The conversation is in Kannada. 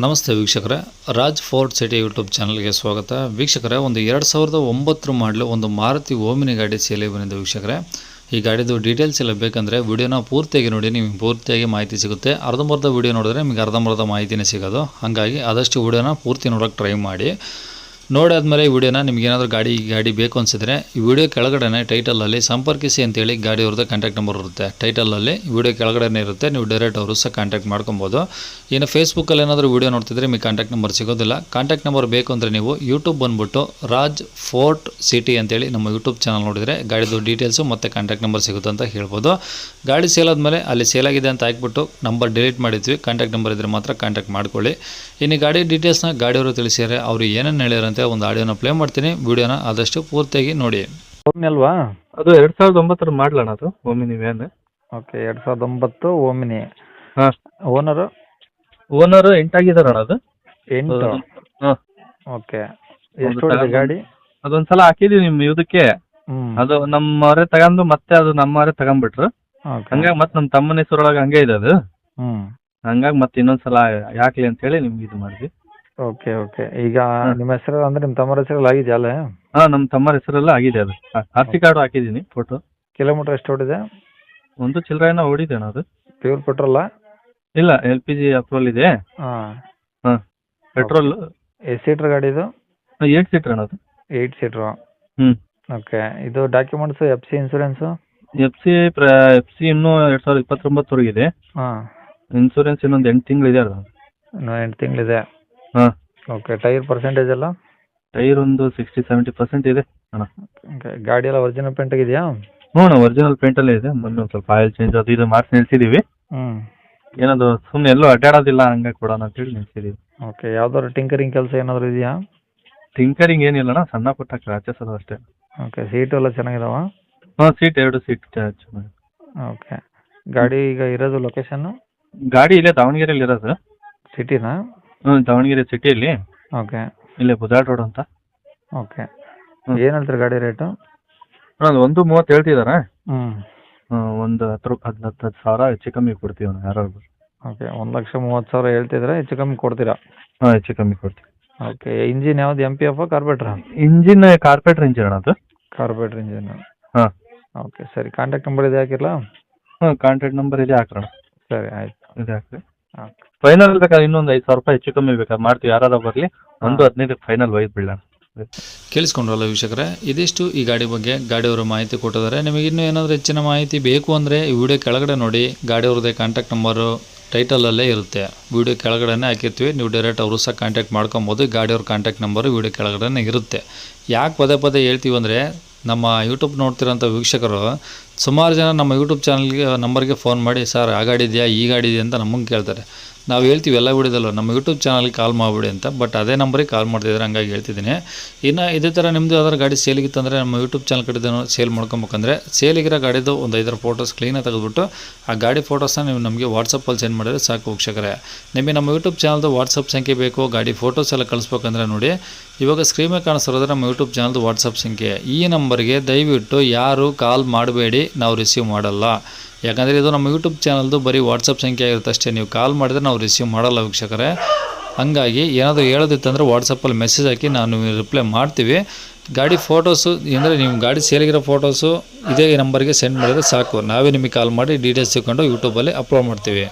ನಮಸ್ತೆ ವೀಕ್ಷಕರೇ. ರಾಜ್ ಫೋರ್ಟ್ ಸಿಟಿ ಯೂಟ್ಯೂಬ್ ಚಾನಲ್ಗೆ ಸ್ವಾಗತ. ವೀಕ್ಷಕರೇ, ಒಂದು ಎರಡು ಸಾವಿರದ ಒಂಬತ್ತರ ಮಾಡಲು ಒಂದು ಮಾರುತಿ ಓಮಿನಿ ಗಾಡಿ ಸೇಲಿಗೆ ಬಂದಿದೆ ವೀಕ್ಷಕರೇ. ಈ ಗಾಡಿದು ಡೀಟೇಲ್ಸ್ ಎಲ್ಲ ಬೇಕಂದರೆ ವಿಡಿಯೋನ ಪೂರ್ತಿಯಾಗಿ ನೋಡಿ, ನಿಮಗೆ ಪೂರ್ತಿಯಾಗಿ ಮಾಹಿತಿ ಸಿಗುತ್ತೆ. ಅರ್ಧಂಬರ್ಧ ವೀಡಿಯೋ ನೋಡಿದ್ರೆ ನಿಮಗೆ ಅರ್ಧಂಬರ್ಧ ಮಾಹಿತಿನೇ ಸಿಗೋದು. ಹಾಗಾಗಿ ಆದಷ್ಟು ವಿಡಿಯೋನ ಪೂರ್ತಿ ನೋಡೋಕ್ಕೆ ಟ್ರೈ ಮಾಡಿ. ನೋಡಾದ್ಮೇಲೆ ಈ ವಿಡಿಯೋನ ನಿಮ್ಗೆ ಏನಾದರೂ ಗಾಡಿ ಗಾಡಿ ಬೇಕು ಅನಿಸಿದ್ರೆ ಈ ವಿಡಿಯೋ ಕೆಳಗಡೆನೆ ಟೈಟಲಲ್ಲಿ ಸಂಪರ್ಕಿಸಿ ಅಂತೇಳಿ ಗಾಡಿ ಅವ್ರದ್ದು ಕಾಂಟ್ಯಾಕ್ಟ್ ನಂಬರ್ ಇರುತ್ತೆ. ಟೈಟಲಲ್ಲಿ ವಿಡಿಯೋ ಕೆಳಗಡೆನೇ ಇರುತ್ತೆ. ನೀವು ಡೈರೆಕ್ಟ್ ಅವರು ಸಹ ಕಾಂಟ್ಯಾಕ್ಟ್ ಮಾಡ್ಕೊಬೋದು. ಇನ್ನು ಫೇಸ್ಬುಕ್ಕಲ್ಲಿ ಏನಾದರೂ ವಿಡಿಯೋ ನೋಡ್ತಿದ್ರೆ ನಿಮಗೆ ಕಾಂಟ್ಯಾಕ್ಟ್ ನಂಬರ್ ಸಿಗೋದಿಲ್ಲ. ಕಾಂಟ್ಯಾಕ್ಟ್ ನಂಬರ್ ಬೇಕು ಅಂದರೆ ನೀವು ಯೂಟ್ಯೂಬ್ ಬಂದುಬಿಟ್ಟು ರಾಜ್ ಫೋರ್ಟ್ ಸಿಟಿ ಅಂತೇಳಿ ನಮ್ಮ ಯೂಟ್ಯೂಬ್ ಚಾನಲ್ ನೋಡಿದರೆ ಗಾಡಿದು ಡೀಟೇಲ್ಸು ಮತ್ತು ಕಾಂಟ್ಯಾಕ್ಟ್ ನಂಬರ್ ಸಿಗುತ್ತೆ ಅಂತ ಹೇಳ್ಬೋದು. ಗಾಡಿ ಸೇಲ್ ಆದಮೇಲೆ ಅಲ್ಲಿ ಸೇಲ್ ಆಗಿದೆ ಅಂತ ಹಾಕ್ಬಿಟ್ಟು ನಂಬರ್ ಡಿಲೀಟ್ ಮಾಡಿದ್ವಿ. ಕಾಂಟ್ಯಾಕ್ಟ್ ನಂಬರ್ ಇದ್ದರೆ ಮಾತ್ರ ಕಾಂಟ್ಯಾಕ್ಟ್ ಮಾಡ್ಕೊಳ್ಳಿ. ಇನ್ನು ಗಾಡಿ ಡೀಟೇಲ್ಸ್ನ ಗಾಡಿಯವರು ತಿಳಿಸಿದರೆ ಅವರು ಏನೇನು ಹೇಳಿರಂತೆ ಒಂದು ಆಡಿಯೋನ ಪ್ಲೇ ಮಾಡ್ತೀನಿ ವಿಡಿಯೋನ ಆದಷ್ಟು ಪೂರ್ತಿಯಾಗಿ ನೋಡಿ. ಓಮ್ನಿ ಅಲ್ವಾ? ಅದು ಎರಡ್ ಸಾವಿರದ ಒಂಬತ್ತರ ಮಾಡ್ಲಣ್ಣ ಅದು ಓಮಿನಿ ವ್ಯಾನ್ ಓಕೆ ಎರಡು ಸಾವಿರದ ಒಂಬತ್ತು ಓಮಿನಿ. ಓನರ್ ಓನರ್ ಓನರ್ ಎಂಟಾಗಿದಾರಣ ಅದು. ಎಂಟು? ಹಾ. ಓಕೆ. ಒಂದು ಎಷ್ಟು ಹೊಡಿದೆ ಗಾಡಿ? ಅದೊಂದ್ಸಲ ಹಾಕಿದೀವಿ ನಿಮ್ ಇದಕ್ಕೆ ಅದು ನಮ್ಮವರೇ ತಗೊಂಡು ಮತ್ತೆ ಅದು ನಮ್ಮವರೇ ತಗೊಂಡ್ಬಿಟ್ರು. ಓಕೆ. ಹಂಗಾಗಿ ಮತ್ತೆ ನಮ್ಮ ತಮ್ಮನ ಹೆಸರೊಳಗೆ ಹಂಗೆ ಇದೆ ಅದು. ಹಂಗಾಗಿ ಮತ್ತೆ ಇನ್ನೊಂದ್ಸಲ ಯಾಕ್ಲಿ ಅಂತ ಹೇಳಿ ನಿಮ್ಗೆ ಇದು ಮಾಡಿದ್ವಿ. Okay okay. ಈಗ ನಿಮ್ಮ ಹೆಸರು ಅಂದ್ರೆ ನಿಮ್ಮ ತಮ್ಮರ ಹೆಸರಲ್ಲಿ ಆಗಿದೆಯಾ ಅಲ್ಲೇ? ಹಾ ನಮ್ಮ ತಮ್ಮರ ಹೆಸರೆಲ್ಲ ಆಗಿದೆ ಅದು. ಆರ್ ಸಿ ಕಾರ್ಡ್ ಹಾಕಿದೀನಿ ಫೋಟೋ ಕಿಲೋಮೀಟರ್ ಎಷ್ಟು ಓಡಿದೆ? ಒಂದು ಚಿಲ್ಲರೆನ ಓಡಿದೆ ಅಣ್ಣ ಅದು. ಪ್ಯೂರ್ ಪೆಟ್ರೋಲ ಇಲ್ಲ ಎಲ್ ಪಿ ಜಿ ಅಪ್ರೂವಲ್ ಇದೆ. ಹಾಂ. ಹಾ ಪೆಟ್ರೋಲ್ ಎಷ್ಟು ಸೀಟ್ರ್ ಗಾಡಿ ಇದು? ಏಟ್ ಸೀಟರ್ ಅಣ್ಣ ಅದು. Eight seater hmm. ಓಕೆ ಇದು documents F C insurance F C F C ಇನ್ನೂ ಎರಡ್ ಸಾವಿರದ ಇಪ್ಪತ್ತೊಂಬತ್ತರವರೆಗಿದೆ. ಹಾಂ. ಇನ್ಸೂರೆನ್ಸ್ ಇನ್ನೊಂದು ಎಂಟು ತಿಂಗಳಿದೆ ಅದು. ಇನ್ನೂ ಎಂಟು ತಿಂಗಳಿದೆ. ಹಾಂ. ಓಕೆ ಟೈರ್ ಪರ್ಸೆಂಟೇಜ್ ಎಲ್ಲ? ಟೈರ್ ಒಂದು ಸಿಕ್ಸ್ಟಿ ಸೆವೆಂಟಿ ಪರ್ಸೆಂಟ್ ಇದೆ ಅಣ್ಣ. ಓಕೆ ಗಾಡಿ ಎಲ್ಲ ಒರಿಜಿನಲ್ ಪೇಂಟ್ ಆಗಿದೆಯಾ? ಹ್ಞೂ ಅಣ್ಣ ಒರಿಜಿನಲ್ ಪೇಂಟಲ್ಲೇ ಇದೆ. ಮೊನ್ನೆ ಒಂದು ಸ್ವಲ್ಪ ಆಯಿಲ್ ಚೇಂಜ್ ಅದು ಇದು ಮಾಡಿಸಿ ನಿಲ್ಸಿದ್ದೀವಿ ಹ್ಞೂ ಏನದು ಸುಮ್ಮನೆ ಎಲ್ಲೂ ಅಡ್ಡಾಡೋದಿಲ್ಲ ಹಂಗೆ ಕೊಡೋಣ ಅಂತೇಳಿ ನಿಲ್ಸಿದ್ದೀವಿ ಓಕೆ ಯಾವ್ದಾದ್ರು ಟಿಂಕರಿಂಗ್ ಕೆಲಸ ಏನಾದರೂ ಇದೆಯಾ? ಟಿಂಕರಿಂಗ್ ಏನಿಲ್ಲ ಅಣ್ಣ ಸಣ್ಣ ಪುಟ್ಟ ಕ್ರಾಚಸ್ ಅದು ಅಷ್ಟೇ. ಓಕೆ ಸೀಟು ಎಲ್ಲ ಚೆನ್ನಾಗಿದಾವ? ಹಾಂ ಸೀಟ್ ಎರಡು ಸೀಟ್ ಚೆನ್ನಾಗಿ ಓಕೆ ಗಾಡಿ ಈಗ ಇರೋದು ಲೊಕೇಶನ್ನು ಗಾಡಿ ಇಲ್ಲೇ ದಾವಣಗೆರೆಯಲ್ಲಿ ಇರೋದು. ಸಿಟಿನಾ ಹ್ಞೂ ದಾವಣಗೆರೆ ಸಿಟಿಯಲ್ಲಿ ಓಕೆ. ಇಲ್ಲೇ ಬುಧಾಳ್ ರೋಡ್ ಅಂತ. ಓಕೆ. ಹ್ಮ್. ಏನು ಹೇಳ್ತೀರಿ ಗಾಡಿ ರೇಟು? ಅಣ್ಣ ಅದು ಒಂದು ಮೂವತ್ತು ಹೇಳ್ತಿದಾರೆ. ಹ್ಞೂ ಒಂದು ಹತ್ತು ಹದಿನತ್ತು ಹತ್ತು ಸಾವಿರ ಹೆಚ್ಚು ಕಮ್ಮಿ ಕೊಡ್ತೀವಿ ಅವ್ನು ಯಾರು ಓಕೆ ಒಂದು ಲಕ್ಷ ಮೂವತ್ತು ಸಾವಿರ ಹೇಳ್ತಿದ್ರೆ ಹೆಚ್ಚು ಕಮ್ಮಿ ಕೊಡ್ತೀರಾ? ಹಾಂ ಹೆಚ್ಚು ಕಮ್ಮಿ ಕೊಡ್ತೀವಿ. ಓಕೆ ಇಂಜಿನ್ ಯಾವ್ದು M P F carburettor engine carburettor engine ಅಣ್ಣ ಅದು. ಕಾರ್ಪೆಟ್ರ್ ಇಂಜಿನ್ ಹಾಂ. ಓಕೆ ಸರಿ ಕಾಂಟ್ಯಾಕ್ಟ್ ನಂಬರ್ ಇದೆ ಹಾಕಿರಲ್ಲ ಹಾಂ ಕಾಂಟ್ಯಾಕ್ಟ್ ನಂಬರ್ ಇದೆ ಹಾಕೋಣ ಸರಿ ಆಯ್ತು. ಇದೆ ಹಾಕ್ರಿ. ಫೈನಲ್ ಬೇಕಾದ್ರೆ ಇನ್ನೊಂದು ಐದು ಸಾವಿರ ರೂಪಾಯಿ ಹೆಚ್ಚು ಕಮ್ಮಿ ಬೇಕಾದ್ರೆ ಮಾಡ್ತೀವಿ. ಯಾರು ಬರಲಿ ಒಂದು ಹದಿನೈದಕ್ಕೆ ಫೈನಲ್ ಒಯ್ದು ಬಿಡೋಣ. ಕೇಳಿಸ್ಕೊಂಡ್ರಲ್ಲ ವೀಕ್ಷಕರೇ ಇದಿಷ್ಟು ಈ ಗಾಡಿ ಬಗ್ಗೆ ಗಾಡಿಯವರು ಮಾಹಿತಿ ಕೊಟ್ಟಿದ್ದಾರೆ. ನಿಮಗೆ ಇನ್ನೂ ಏನಾದರೂ ಹೆಚ್ಚಿನ ಮಾಹಿತಿ ಬೇಕು ಅಂದರೆ ಈ ವಿಡಿಯೋ ಕೆಳಗಡೆ ನೋಡಿ ಗಾಡಿಯವ್ರದ್ದೇ ಕಾಂಟ್ಯಾಕ್ಟ್ ನಂಬರು ಟೈಟಲಲ್ಲೇ ಇರುತ್ತೆ. ವಿಡಿಯೋ ಕೆಳಗಡೆನೇ ಹಾಕಿರ್ತೀವಿ. ನೀವು ಡೈರೆಕ್ಟ್ ಅವರು ಸಹ ಕಾಂಟ್ಯಾಕ್ಟ್ ಮಾಡ್ಕೊಬೋದು. ಗಾಡಿಯವ್ರ ಕಾಂಟ್ಯಾಕ್ಟ್ ನಂಬರು ವಿಡಿಯೋ ಕೆಳಗಡೆನೇ ಇರುತ್ತೆ. ಯಾಕೆ ಪದೇ ಪದೇ ಹೇಳ್ತೀವಿ ಅಂದರೆ ನಮ್ಮ ಯೂಟ್ಯೂಬ್ ನೋಡ್ತಿರೋಂಥ ವೀಕ್ಷಕರು ಸುಮಾರು ಜನ ನಮ್ಮ ಯೂಟ್ಯೂಬ್ ಚಾನಲ್ಗೆ ನಂಬರ್ಗೆ ಫೋನ್ ಮಾಡಿ, ಸರ್, ಆ ಗಾಡಿ ಇದೆಯಾ? ಈ ಗಾಡಿ ಇದೆಯಾ? ಅಂತ ನಮಗೆ ಕೇಳ್ತಾರೆ. ನಾವು ಹೇಳ್ತೀವಿ, ಎಲ್ಲ ಬಿಡೋದಲ್ಲ ನಮ್ಮ ಯೂಟ್ಯೂಬ್ ಚಾನಲ್ಗೆ ಕಾಲ್ ಮಾಡಿಬಿಡಿ ಅಂತ ಬಟ್ ಅದೇ ನಂಬರಿಗೆ ಕಾಲ್ ಮಾಡ್ತಿದ್ದಾರೆ ಹಂಗಾಗಿ ಹೇಳ್ತಿದ್ದೀನಿ. ಇನ್ನು ಇದೇ ಥರ ನಿಮ್ಮದು ಯಾವ್ದಾದ್ರು ಗಾಡಿ ಸೇಲಿಗಿತ್ತಂದರೆ ನಮ್ಮ ಯೂಟ್ಯೂಬ್ ಚಾನಲ್ ಕಡೆ ಸೇಲ್ ಮಾಡ್ಕೊಬೇಕಂದ್ರೆ ಸೇಲಿಗಿರೋ ಗಾಡಿದು ಒಂದು ಐದರ ಫೋಟೋಸ್ ಕ್ಲೀನಾಗಿ ತೆಗೆದುಬಿಟ್ಟು, ಆ ಗಾಡಿ ಫೋಟೋಸ್ನ ನೀವು ನಮಗೆ ವಾಟ್ಸಪ್ಪಲ್ಲಿ ಸೆಂಡ್ ಮಾಡಿದ್ರೆ ಸಾಕು ವೀಕ್ಷಕರೇ. ನಿಮಗೆ ನಮ್ಮ ಯೂಟ್ಯೂಬ್ ಚಾನಲ್ದು ವಾಟ್ಸಪ್ ಸಂಖ್ಯೆ ಬೇಕು, ಗಾಡಿ ಫೋಟೋಸ್ ಎಲ್ಲ ಕಳಿಸ್ಬೇಕಂದ್ರೆ ನೋಡಿ. ಇವಾಗ ಸ್ಕ್ರೀನ್ ಮೇಲೆ ನಮ್ಮ ಯೂಟ್ಯೂಬ್ ಚಾನಲ್ದು ವಾಟ್ಸಪ್ ಸಂಖ್ಯೆ. ಈ ನಂಬರ್ಗೆ ದಯವಿಟ್ಟು ಯಾರು ಕಾಲ್ ಮಾಡಬೇಡಿ. ನಾವು ರಿಸೀವ್ ಮಾಡಲ್ಲ. ಯಾಕಂದರೆ ಇದು ನಮ್ಮ ಯೂಟ್ಯೂಬ್ ಚಾನಲ್ದು ಬರೀ ವಾಟ್ಸಪ್ ಸಂಖ್ಯೆ ಆಗಿರುತ್ತೆ ಅಷ್ಟೇ. ನೀವು ಕಾಲ್ ಮಾಡಿದ್ರೆ ನಾವು ರಿಸೀವ್ ಮಾಡಲ್ಲ ವೀಕ್ಷಕರೇ. ಹಂಗಾಗಿ ಏನಾದರೂ ಹೇಳೋದಿತ್ತಂದರೆ ವಾಟ್ಸಪ್ಪಲ್ಲಿ ಮೆಸೇಜ್ ಹಾಕಿ ನಾನು ರಿಪ್ಲೈ ಮಾಡ್ತೀವಿ. ಗಾಡಿ ಫೋಟೋಸು ಅಂದರೆ ನಿಮ್ಮ ಗಾಡಿ ಸೇಲಿಗಿರೋ ಫೋಟೋಸು ಇದೇ ನಂಬರ್ಗೆ ಸೆಂಡ್ ಮಾಡಿದರೆ ಸಾಕು. ನಾವೇ ನಿಮಗೆ ಕಾಲ್ ಮಾಡಿ ಡೀಟೇಲ್ಸ್ ತಿಳ್ಕೊಂಡು ಯೂಟ್ಯೂಬಲ್ಲಿ ಅಪ್ಲೋಡ್ ಮಾಡ್ತೀವಿ.